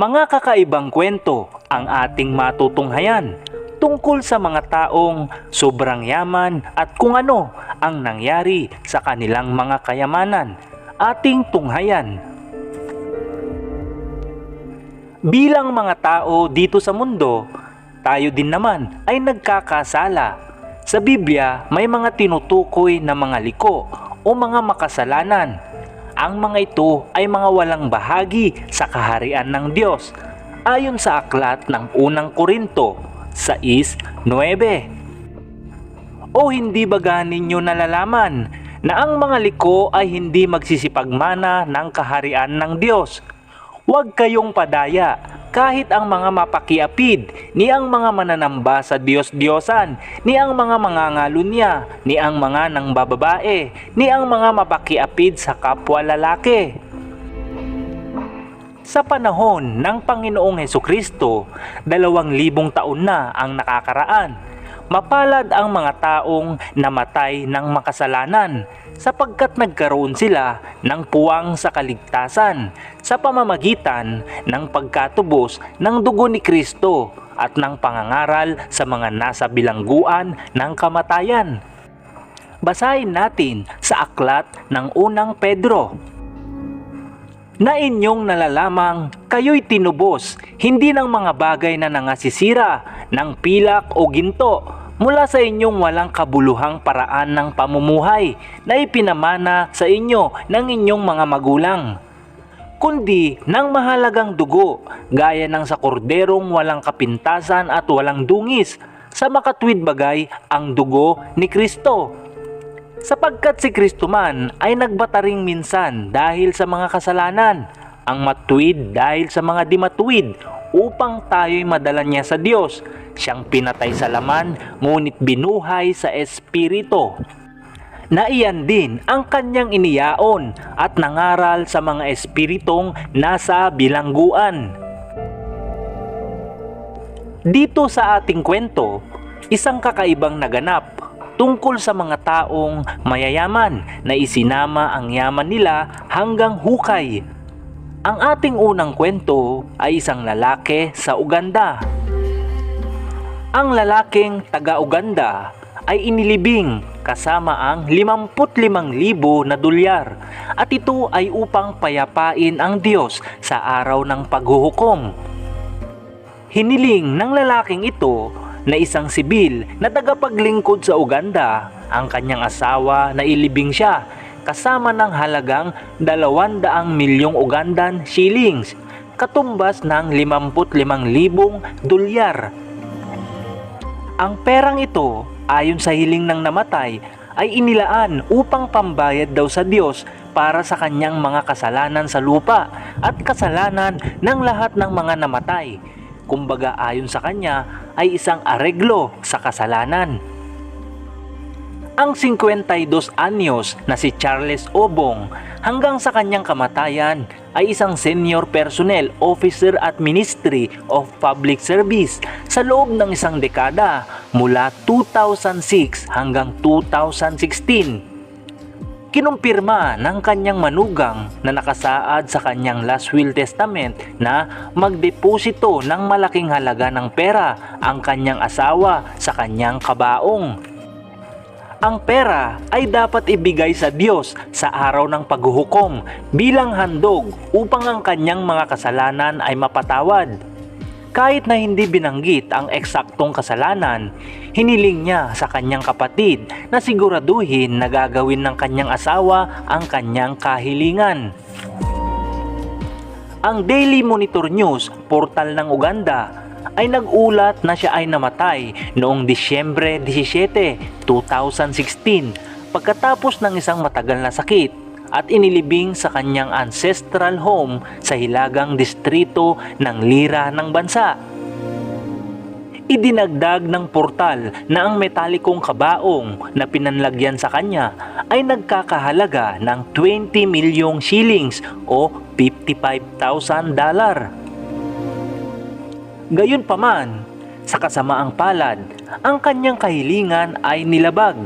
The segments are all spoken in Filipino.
Mga kakaibang kwento ang ating matutunghayan tungkol sa mga taong sobrang yaman at kung ano ang nangyari sa kanilang mga kayamanan. Ating tunghayan. Bilang mga tao dito sa mundo, tayo din naman ay nagkakasala. Sa Biblia, may mga tinutukoy na mga liko o mga makasalanan. Ang mga ito ay mga walang bahagi sa kaharian ng Diyos ayon sa aklat ng unang Korinto 6.9. O hindi ba ninyo nalalaman na ang mga liko ay hindi magsisipagmana ng kaharian ng Diyos? Huwag kayong padaya kahit ang mga mapakiapid, ni ang mga mananamba sa Diyos-Diyosan, ni ang mga mangangalunya, ni ang mga nang bababae, ni ang mga mapakiapid sa kapwa lalaki. Sa panahon ng Panginoong Heso Kristo, dalawang libong taon na ang nakakaraan. Mapalad ang mga taong namatay ng makasalanan sapagkat nagkaroon sila ng puwang sa kaligtasan sa pamamagitan ng pagkatubos ng dugo ni Kristo at ng pangangaral sa mga nasa bilangguan ng kamatayan. Basahin natin sa aklat ng unang Pedro na inyong nalalamang kayo'y tinubos, hindi ng mga bagay na nangasisira, ng pilak o ginto, mula sa inyong walang kabuluhang paraan ng pamumuhay na ipinamana sa inyo ng inyong mga magulang kundi ng mahalagang dugo gaya ng sa korderong walang kapintasan at walang dungis sa makatwid bagay ang dugo ni Kristo. Sapagkat si Kristo man ay nagbataring minsan dahil sa mga kasalanan, ang matuwid dahil sa mga di matuwid, upang tayo'y madala niya sa Diyos. Siyang pinatay sa laman, ngunit binuhay sa Espiritu. Na iyan din ang kanyang iniyaon at nangaral sa mga espiritong nasa bilangguan. Dito sa ating kwento, isang kakaibang naganap tungkol sa mga taong mayayaman na isinama ang yaman nila hanggang hukay. Ang ating unang kwento ay isang lalaki sa Uganda. Ang lalaking taga-Uganda ay inilibing kasama ang 55,000 na dolyar at ito ay upang payapain ang Diyos sa araw ng paghuhukom. Hiniling ng lalaking ito na isang sibil na tagapaglingkod sa Uganda ang kanyang asawa na ilibing siya kasama ng halagang 200 milyong Ugandan shillings katumbas ng 55,000 dolyar. Ang perang ito ayon sa hiling ng namatay ay inilaan upang pambayad daw sa Diyos para sa kanyang mga kasalanan sa lupa at kasalanan ng lahat ng mga namatay kumbaga ayon sa kanya ay isang areglo sa kasalanan. Ang 52 anyos na si Charles Obong hanggang sa kanyang kamatayan ay isang senior personnel officer at Ministry of Public Service sa loob ng isang dekada mula 2006 hanggang 2016 kinumpirma ng kanyang manugang na nakasaad sa kanyang last will testament na magdeposito ng malaking halaga ng pera ang kanyang asawa sa kanyang kabaong. Ang pera ay dapat ibigay sa Diyos sa araw ng paghuhukom bilang handog upang ang kanyang mga kasalanan ay mapatawad. Kahit na hindi binanggit ang eksaktong kasalanan, hiniling niya sa kanyang kapatid na siguraduhin na gagawin ng kanyang asawa ang kanyang kahilingan. Ang Daily Monitor News, portal ng Uganda, ay nag-ulat na siya ay namatay noong Disyembre 17, 2016 pagkatapos ng isang matagal na sakit at inilibing sa kanyang ancestral home sa hilagang distrito ng Lira ng bansa. Idinagdag ng portal na ang metalikong kabaong na pinanlagyan sa kanya ay nagkakahalaga ng 20 milyong shillings o 55,000 dolar. Gayunpaman, sa kasamaang palad, ang kanyang kahilingan ay nilabag.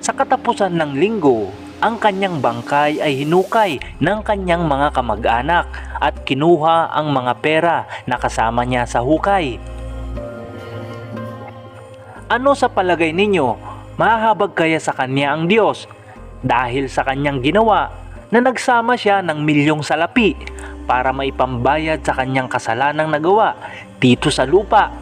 Sa katapusan ng linggo, ang kanyang bangkay ay hinukay ng kanyang mga kamag-anak at kinuha ang mga pera na kasama niya sa hukay. Ano sa palagay ninyo, mahahabag kaya sa kanya ang Diyos dahil sa kanyang ginawa na nagsama siya ng milyong salapi para maipambayad sa kanyang kasalanang nagawa dito sa lupa?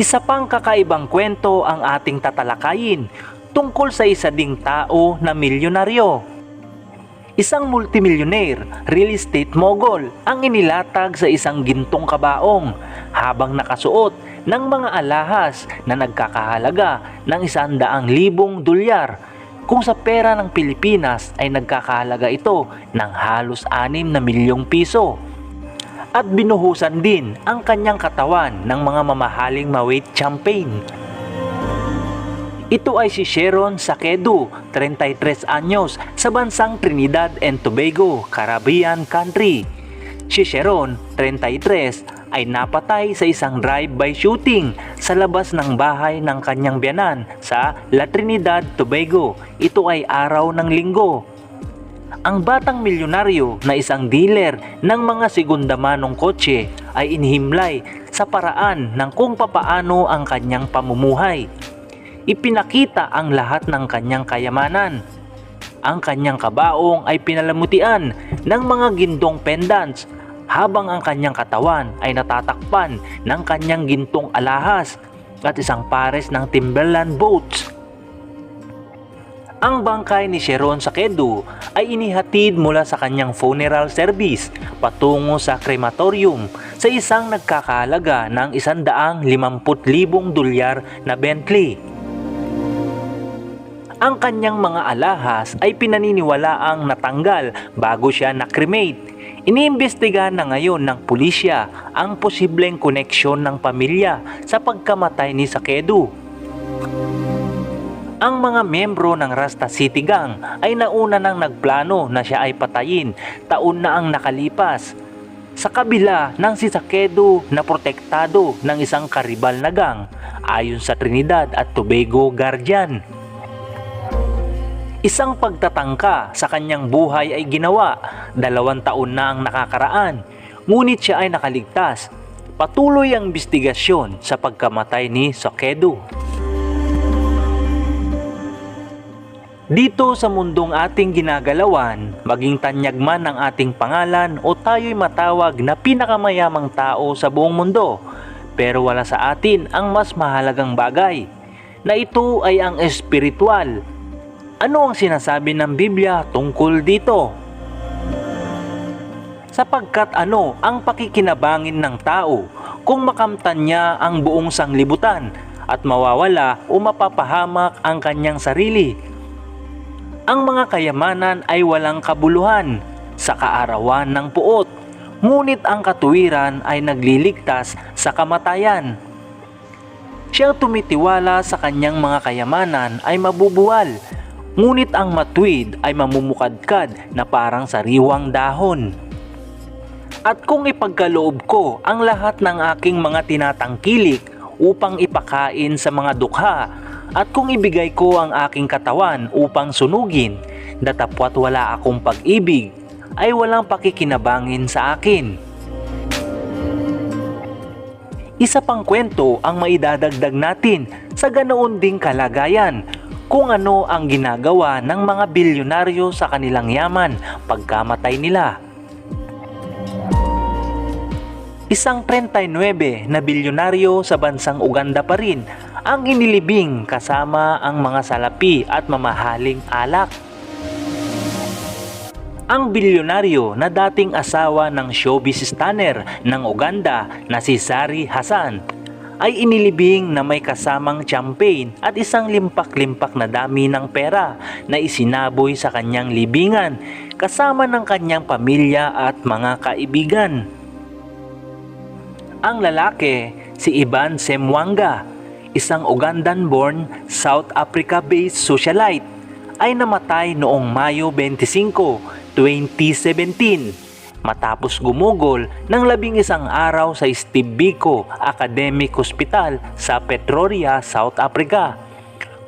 Isa pang kakaibang kwento ang ating tatalakayin tungkol sa isa ding tao na milyonaryo. Isang multimillionaire, real estate mogul ang inilatag sa isang gintong kabaong habang nakasuot ng mga alahas na nagkakahalaga ng isandaang libong dolyar kung sa pera ng Pilipinas ay nagkakahalaga ito ng halos 6 na milyong piso at binuhusan din ang kanyang katawan ng mga mamahaling mawait champagne. Ito ay si Sharon Sakedu, 33 anyos, sa bansang Trinidad and Tobago, Caribbean country. Si Sharon, 33, ay napatay sa isang drive-by shooting sa labas ng bahay ng kanyang biyanan sa La Trinidad, Tobago. Ito ay araw ng linggo ang batang milyonaryo na isang dealer ng mga segundamanong kotse ay inihimlay sa paraan ng kung papaano ang kanyang pamumuhay. Ipinakita ang lahat ng kanyang kayamanan. Ang kanyang kabaong ay pinalamutian ng mga gindong pendants habang ang kanyang katawan ay natatakpan ng kanyang gintong alahas at isang pares ng Timberland boots. Ang bangkay ni Sharon Sakedu ay inihatid mula sa kanyang funeral service patungo sa crematorium sa isang nagkakahalaga ng 150,000 dolyar na Bentley. Ang kanyang mga alahas ay pinaniniwalaang natanggal bago siya na-cremate. Iniimbestiga na ngayon ng pulisya ang posibleng koneksyon ng pamilya sa pagkamatay ni Sakedu. Ang mga membro ng Rasta City Gang ay nauna nang nagplano na siya ay patayin taon na ang nakalipas. Sa kabila ng si Sakedo na protektado ng isang karibal na gang ayon sa Trinidad at Tobago Guardian. Isang pagtatangka sa kanyang buhay ay ginawa, dalawang taon na ang nakakaraan, ngunit siya ay nakaligtas. Patuloy ang investigasyon sa pagkamatay ni Sakedo. Dito sa mundong ating ginagalawan, maging tanyag man ang ating pangalan o tayo'y matawag na pinakamayamang tao sa buong mundo, pero wala sa atin ang mas mahalagang bagay, na ito ay ang espiritual. Ano ang sinasabi ng Biblia tungkol dito? Sapagkat ano ang pakikinabangin ng tao kung makamtan niya ang buong sanglibutan at mawawala o mapapahamak ang kanyang sarili ang mga kayamanan ay walang kabuluhan sa kaarawan ng puot, ngunit ang katuwiran ay nagliligtas sa kamatayan. Siyang tumitiwala sa kanyang mga kayamanan ay mabubuwal, ngunit ang matuwid ay mamumukadkad na parang sariwang dahon. At kung ipagkaloob ko ang lahat ng aking mga tinatangkilik upang ipakain sa mga dukha at kung ibigay ko ang aking katawan upang sunugin, datapwat wala akong pag-ibig, ay walang pakikinabangin sa akin. Isa pang kwento ang maidadagdag natin sa ganoon ding kalagayan kung ano ang ginagawa ng mga bilyonaryo sa kanilang yaman pagkamatay nila. Isang 39 na bilyonaryo sa bansang Uganda pa rin ang inilibing kasama ang mga salapi at mamahaling alak. Ang bilyonaryo na dating asawa ng showbiz stunner ng Uganda na si Sari Hassan ay inilibing na may kasamang champagne at isang limpak-limpak na dami ng pera na isinaboy sa kanyang libingan kasama ng kanyang pamilya at mga kaibigan. Ang lalaki, si Iban Semwanga, isang Ugandan-born, South Africa-based socialite, ay namatay noong Mayo 25, 2017 matapos gumugol ng labing isang araw sa Steve Biko Academic Hospital sa Pretoria, South Africa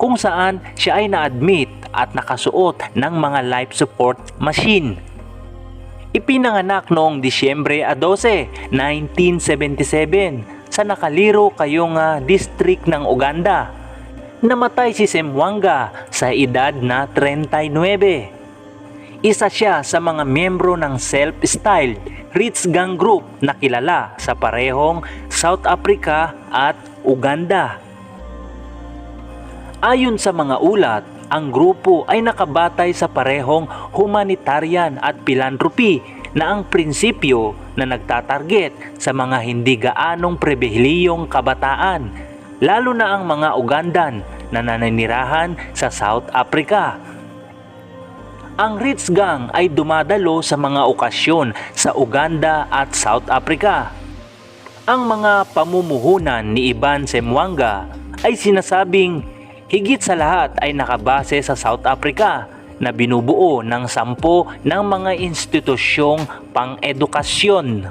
kung saan siya ay na-admit at nakasuot ng mga life support machine. Ipinanganak noong Disyembre 12, 1977 sa Nakaliro, Kayunga District ng Uganda. Namatay si Semwanga sa edad na 39. Isa siya sa mga miyembro ng self-styled Rich Gang Group na kilala sa parehong South Africa at Uganda. Ayon sa mga ulat, ang grupo ay nakabatay sa parehong humanitarian at philanthropy na ang prinsipyo na nagtatarget sa mga hindi gaanong prebihiliyong kabataan, lalo na ang mga Ugandan na nananirahan sa South Africa. Ang Rich Gang ay dumadalo sa mga okasyon sa Uganda at South Africa. Ang mga pamumuhunan ni Iban Semwanga ay sinasabing higit sa lahat ay nakabase sa South Africa na binubuo ng sampo ng mga institusyong pang-edukasyon.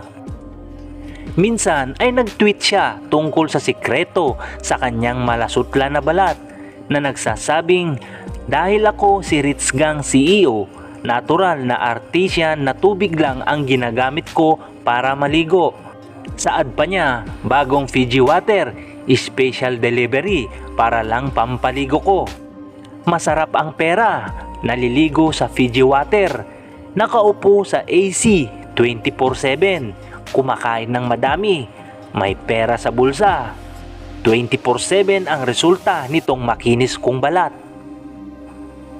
Minsan ay nag-tweet siya tungkol sa sikreto sa kanyang malasutla na balat na nagsasabing dahil ako si Rich Gang CEO, natural na artisan na tubig lang ang ginagamit ko para maligo. Saad pa niya, bagong Fiji water, special delivery para lang pampaligo ko. Masarap ang pera, naliligo sa Fiji water, nakaupo sa AC 24-7, kumakain ng madami, may pera sa bulsa. 24-7 ang resulta nitong makinis kong balat.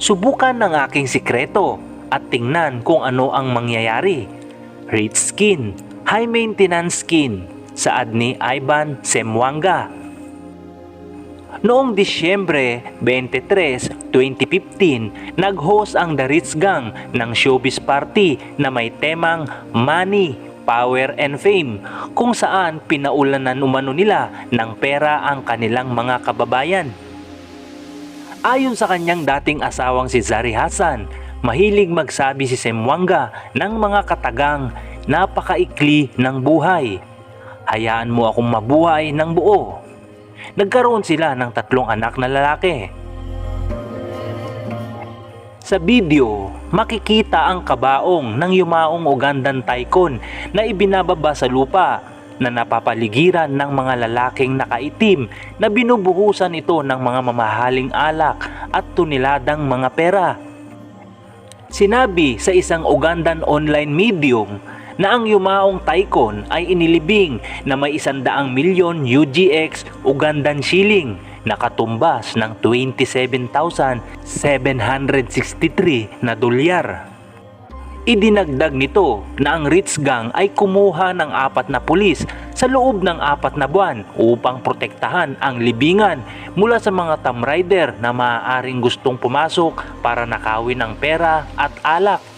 Subukan ng aking sikreto at tingnan kung ano ang mangyayari. Rich skin, high maintenance skin, saad ni Ivan Semwanga. Noong Disyembre 23, 2015, nag-host ang The Rich Gang ng showbiz party na may temang Money, Power and Fame kung saan pinaulanan umano nila ng pera ang kanilang mga kababayan. Ayon sa kanyang dating asawang si Zari Hassan, mahilig magsabi si Semwanga ng mga katagang napakaikli ng buhay. Hayaan mo akong mabuhay ng buo. Nagkaroon sila ng tatlong anak na lalaki. Sa video, makikita ang kabaong ng yumaong Ugandan tycoon na ibinababa sa lupa na napapaligiran ng mga lalaking nakaitim na binubuhusan ito ng mga mamahaling alak at tuniladang mga pera. Sinabi sa isang Ugandan online medium na ang yumaong tycoon ay inilibing na may isandaang milyon UGX Ugandan shilling na katumbas ng 27,763 na dolyar. Idinagdag nito na ang Rich Gang ay kumuha ng apat na pulis sa loob ng apat na buwan upang protektahan ang libingan mula sa mga tamrider na maaaring gustong pumasok para nakawin ng pera at alak.